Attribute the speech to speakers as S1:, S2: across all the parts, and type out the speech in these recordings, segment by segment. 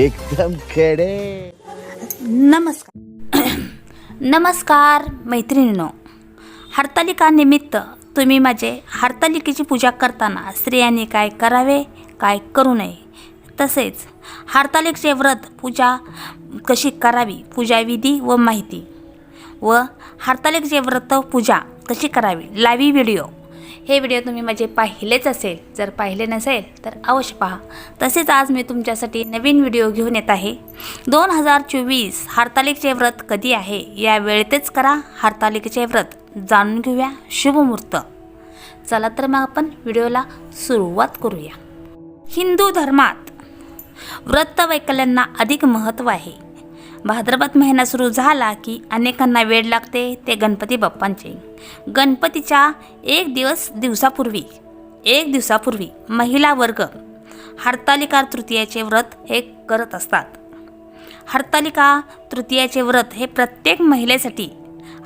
S1: एकदम खेडे.
S2: नमस्कार. नमस्कार मैत्रिणींनो. हरतालिका निमित्त तुम्ही माझे हरतालिकेची पूजा करताना स्त्रियांनी काय करावे काय करू नये? तसेच हरतालिकेचे व्रत पूजा कशी करावी? पूजाविधी व माहिती. व हरतालिकेचे व्रत पूजा कशी करावी? लावी व्हिडिओ. हे व्हिडिओ तुम्ही माझे पाहिलेच असेल जर पाहिले नसेल तर अवश्य पहा. तसेच आज मी तुमच्यासाठी नवीन व्हिडिओ घेऊन येत आहे. दोन हजार चोवीस हरतालिकेचे व्रत कधी आहे? या वेळेतच करा हरतालिकेचे व्रत. जाणून घेऊया शुभमुहूर्त चला तर मग आपण व्हिडिओला सुरुवात करूया. हिंदू धर्मात व्रत वैकल्यांना अधिक महत्त्व आहे. भाद्रपद महिना सुरू झाला की अनेकांना वेळ लागते ते गणपती बाप्पांचे. गणपतीच्या एक दिवस दिवसापूर्वी एक दिवसापूर्वी महिला वर्ग हरतालिका तृतीयाचे व्रत हे करत असतात. हरतालिका तृतीयाचे व्रत हे प्रत्येक महिलेसाठी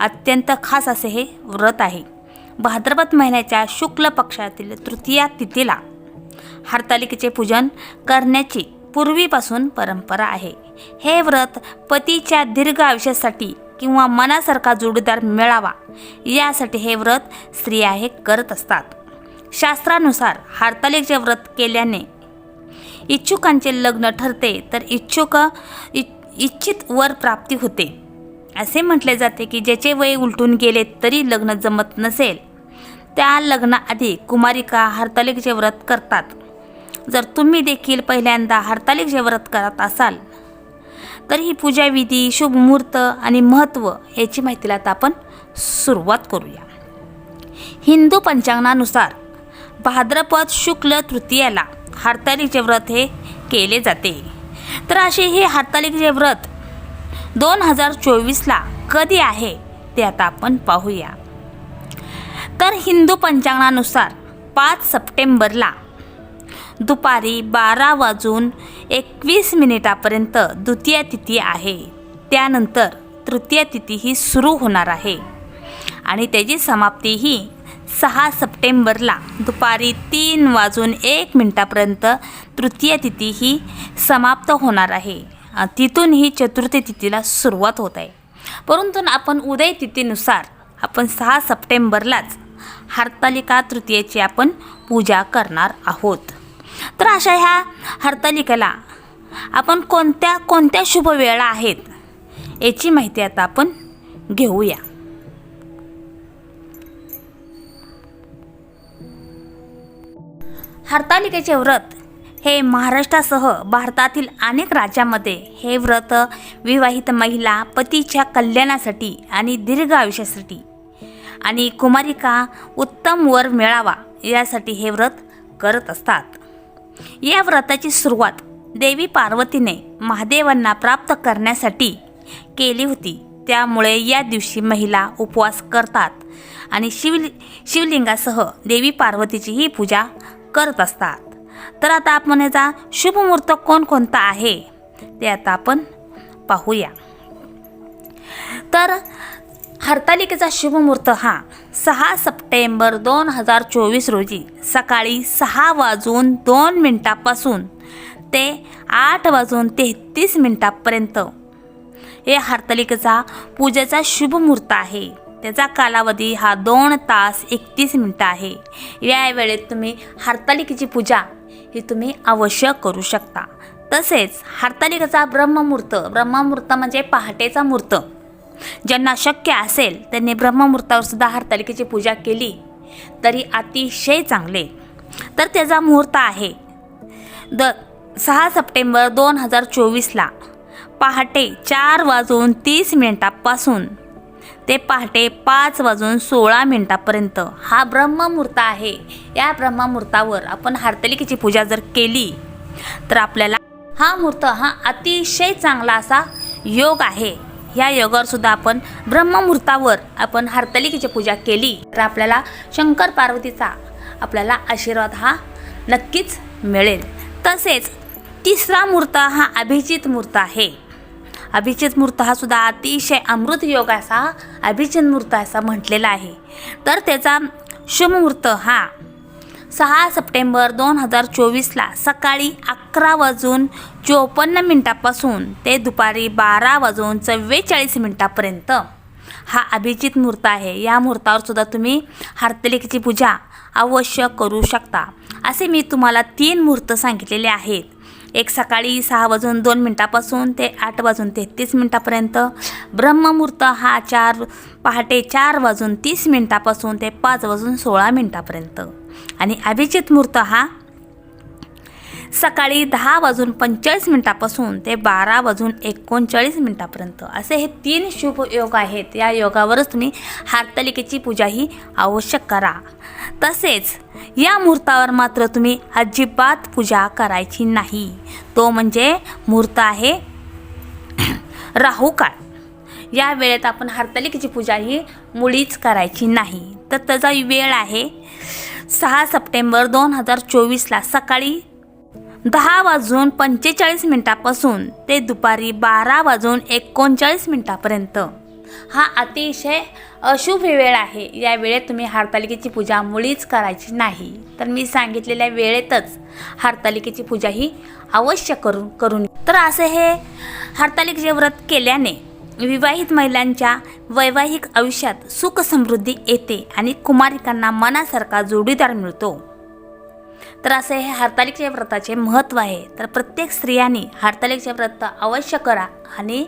S2: अत्यंत खास असे हे व्रत आहे. भाद्रपद महिन्याच्या शुक्ल पक्षातील तृतीया तिथीला हरतालिकेचे पूजन करण्याची पूर्वीपासून परंपरा आहे. हे व्रत पतीच्या दीर्घ आयुष्यासाठी किंवा मनासारखा जोडीदार मिळावा यासाठी हे व्रत स्त्रिया हे करत असतात. शास्त्रानुसार हरतालिकेचे व्रत केल्याने इच्छुकांचे लग्न ठरते तर इच्छुक इच्छित वर प्राप्ती होते. असे म्हटले जाते की ज्याचे वय उलटून गेले तरी लग्न जमत नसेल. त्या लग्नाआधी कुमारिका हरतालिकेचे व्रत करतात. जर तुम्ही देखील पहिल्यांदा हरतालिकेचे व्रत करत असाल तर ही पूजाविधी शुभ मुहूर्त आणि महत्त्व याची माहितीला आता आपण सुरुवात करूया. हिंदू पंचांगानुसार भाद्रपद शुक्ल तृतीयाला हरतालिकेचे व्रत हे केले जाते. तर असे हे हरतालिकेचे व्रत दोन हजार चोवीसला कधी आहे ते आता आपण पाहूया. तर हिंदू पंचांगानुसार पाच सप्टेंबरला दुपारी बारा वाजून एकवीस मिनिटापर्यंत द्वितीय तिथी आहे. त्यानंतर तृतीय तिथी ही सुरू होणार आहे. आणि त्याची समाप्ती ही सहा सप्टेंबरला दुपारी तीन वाजून एक मिनटापर्यंत तृतीय तिथी ही समाप्त होणार आहे. तिथून ही चतुर्थी तिथीला सुरुवात होत आहे. परंतु आपण उदय तिथीनुसार आपण सहा सप्टेंबरलाच हरतालिका तृतीयेची आपण पूजा करणार आहोत. तर अशा ह्या हरतालिकेला आपण कोणत्या कोणत्या शुभ वेळा आहेत याची माहिती आता आपण घेऊया. हरतालिकेचे व्रत हे महाराष्ट्रासह भारतातील अनेक राज्यामध्ये हे व्रत विवाहित महिला पतीच्या कल्याणासाठी आणि दीर्घ आयुष्यासाठी आणि कुमारिका उत्तम वर मिळावा यासाठी हे व्रत करत असतात. या व्रताची सुरुवात देवी पार्वतीने महादेवांना प्राप्त करण्यासाठी केली होती. त्यामुळे या दिवशी महिला उपवास करतात आणि शिव शिवलिंगासह देवी पार्वतीची ही पूजा करत असतात. तर आता आपण याचा शुभमुहूर्त कोणकोणता आहे? ते आता आपण पाहूया. तर हरतालिकेचा शुभमुहूर्त हा. सहा सप्टेंबर दोन हजार चोवीस रोजी सकाळी सहा वाजून दोन मिनटापासून ते आठ वाजून तेहतीस मिनटापर्यंत हे हरतालिकेचा पूजेचा शुभमुहूर्त आहे. त्याचा कालावधी हा दोन तास एकतीस मिनटं आहे. या वेळेत तुम्ही हरतालिकेची पूजा ही तुम्ही अवश्य करू शकता. तसेच हरतालिकेचा ब्रह्ममुहूर्त. ब्रह्ममुहूर्त म्हणजे पहाटेचा मुहूर्त. ज्यांना शक्य असेल त्यांनी ब्रह्ममुहूर्तावर सुद्धा हरतालिकेची पूजा केली. तरी अतिशय चांगले. तर त्याचा मुहूर्त आहे. द सहा सप्टेंबर दोन हजार चोवीसला पहाटे चार वाजून तीस मिनिटापासून ते पहाटे पाच वाजून सोळा मिनिटापर्यंत हा ब्रह्ममुहूर्त आहे. या ब्रह्ममुहूर्तावर आपण हरतालिकेची पूजा जर केली तर आपल्याला हा मुहूर्त हा अतिशय चांगला असा योग आहे. ह्या योगावर सुद्धा आपण ब्रह्ममुहूर्तावर आपण हरतालिकेची पूजा केली. तर आपल्याला शंकर पार्वतीचा आपल्याला आशीर्वाद हा नक्कीच मिळेल. तसेच तिसरा मूर्त हा अभिजित मूर्त आहे. अभिजित मूर्त हा सुद्धा अतिशय अमृत योग असा अभिजित मूर्त असा म्हटलेला आहे. तर त्याचा शुभमूर्त हा सहा सप्टेंबर दोन हजार चोवीसला सकाळी अकरा वाजून चोपन्न मिनटापासून ते दुपारी बारा वाजून चव्वेचाळीस मिनटापर्यंत. हा अभिजित मुहूर्त आहे. या मुहूर्तावर सुद्धा तुम्ही हरतालिकेची पूजा अवश्य करू शकता. असे मी तुम्हाला तीन मुहूर्त सांगितलेले आहेत. एक सकाळी सहा वाजून दोन मिनटापासून ते आठ वाजून तेहतीस मिनटापर्यंत ब्रह्ममुहूर्त हा चार पहाटे चार वाजून तीस मिनटापासून ते पाच वाजून सोळा मिनटापर्यंत. आणि अभिजित मुहूर्त हा सकाळी दहा वाजून पंचेचाळीस मिनटापासून ते बारा वाजून एकोणचाळीस मिनटापर्यंत. असे हे तीन शुभ योग आहेत. या योगावरच तुम्ही हारतालिकेची पूजाही आवश्यक करा. तसेच या मुहूर्तावर मात्र तुम्ही अजिबात पूजा करायची नाही. तो म्हणजे मुहूर्त आहे राहू काळ. या वेळेत आपण हरतालिकेची पूजा ही मुळीच करायची नाही. तर त्याचा वेळ आहे सहा सप्टेंबर दोन हजार चोवीसला सकाळी दहा वाजून पंचेचाळीस मिनटापासून ते दुपारी बारा वाजून एकोणचाळीस मिनटापर्यंत. हा अतिशय अशुभ वेळ आहे. या वेळेत तुम्ही हरतालिकेची पूजा मुळीच करायची नाही. तर मी सांगितलेल्या वेळेतच हरतालिकेची पूजा ही अवश्य करून करून तर असे हे हरतालिकेचे व्रत केल्याने विवाहित महिलांच्या वैवाहिक आयुष्यात सुख समृद्धी येते आणि कुमारिकांना मनासारखा जोडीदार मिळतो. तर असे हे हरतालिकेच्या व्रताचे महत्त्व आहे. तर प्रत्येक स्त्रियांनी हरतालिकेचे व्रत अवश्य करा आणि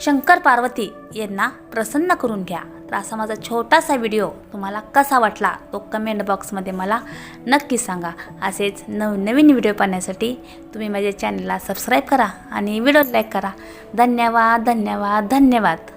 S2: शंकर पार्वती यांना प्रसन्न करून घ्या. तर असा माझा छोटासा व्हिडिओ तुम्हाला कसा वाटला तो कमेंट बॉक्समध्ये मला नक्की सांगा. असेच नवनवीन व्हिडिओ पाहण्यासाठी तुम्ही माझ्या चॅनलला सबस्क्राईब करा आणि व्हिडिओ लाईक करा. धन्यवाद धन्यवाद धन्यवाद.